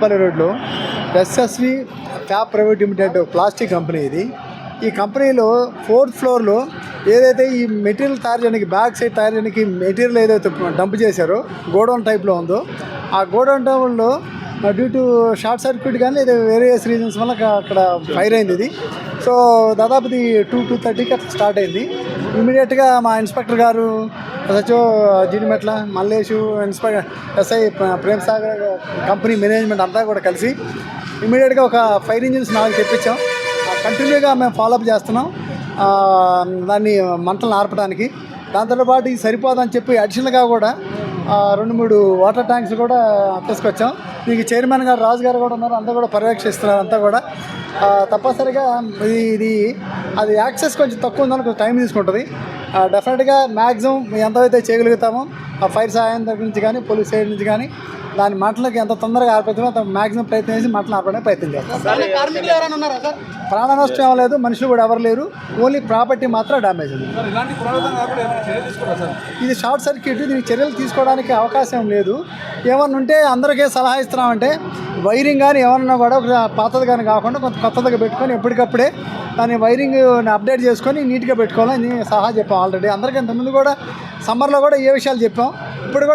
పల్లి రోడ్లో SSV fab private limited plastic company ఇది. ఈ కంపెనీలో ఫోర్త్ ఫ్లోర్లో ఏదైతే ఈ మెటీరియల్ తయారు చేయడానికి బ్యాక్ సైడ్ తయారు చేయడానికి మెటీరియల్ ఏదైతే డంప్ చేశారో గోడౌన్ టైప్లో ఉందో ఆ గోడౌన్ టైంలో డ్యూ టు షార్ట్ సర్క్యూట్ కానీ లేదా వేరియస్ రీజన్స్ వల్ల అక్కడ ఫైర్ అయింది ఇది. సో దాదాపు ఇది టూ టూ థర్టీకి అట్లా స్టార్ట్ అయింది. ఇమీడియట్గా మా ఇన్స్పెక్టర్ గారు Sachiv Jeedimetla Mallesh inspector SI Prem Sagar company management అంతా కూడా కలిసి ఇమీడియట్గా ఒక ఫైర్ ఇంజిన్స్ నాలుగు తెప్పించాం. కంటిన్యూగా మేము ఫాలోఅప్ చేస్తున్నాం. దాన్ని మంటలు ఆర్పడానికి. దాంతో పాటు ఇది సరిపోదని చెప్పి అడిషనల్గా కూడా రెండు మూడు వాటర్ ట్యాంక్స్ కూడా తీసుకొచ్చాం. దీనికి చైర్మన్ గారు రాజు గారు కూడా ఉన్నారు. అంతా కూడా పర్యవేక్షిస్తున్నారు అంతా కూడా. తప్పనిసరిగా ఇది ఇది అది యాక్సెస్ కొంచెం తక్కువ ఉందని కొంచెం టైం తీసుకుంటుంది. డెఫినెట్గా మ్యాక్సిమం ఎంతైతే చేయగలుగుతామో ఆ ఫైర్ సహాయం దగ్గర నుంచి కానీ పోలీస్ సైడ్ నుంచి కానీ దాని మంటలకు ఎంత తొందరగా ఆర్పిస్తామో అంత మ్యాక్సిమం ప్రయత్నం చేసి మంటలు ఆర్పడానికి ప్రయత్నం చేస్తాం. కార్మికులు ఎవరైనా ఉన్నారా సార్? ప్రాణ నష్టం ఏం లేదు మనుషులు కూడా ఎవరు లేరు ఓన్లీ ప్రాపర్టీ మాత్రం డ్యామేజ్ ఉంది. ఇది షార్ట్ సర్క్యూట్ దీనికి చర్యలు తీసుకోవడానికి అవకాశం లేదు. ఏమన్నా ఉంటే అందరికీ సలహా ఇస్తున్నామంటే వైరింగ్ కానీ ఏమన్నా కూడా పాతది కానీ కాకుండా కొంత కొత్తదిగా పెట్టుకొని ఎప్పటికప్పుడే దాని వైరింగ్ అప్డేట్ చేసుకొని నీట్గా పెట్టుకోవాలని సలహా చెప్పాం ఆల్రెడీ. అందరికీ ఇంతకుముందు కూడా సమ్మర్లో కూడా ఏ విషయాలు చెప్పాం ఇప్పుడు కూడా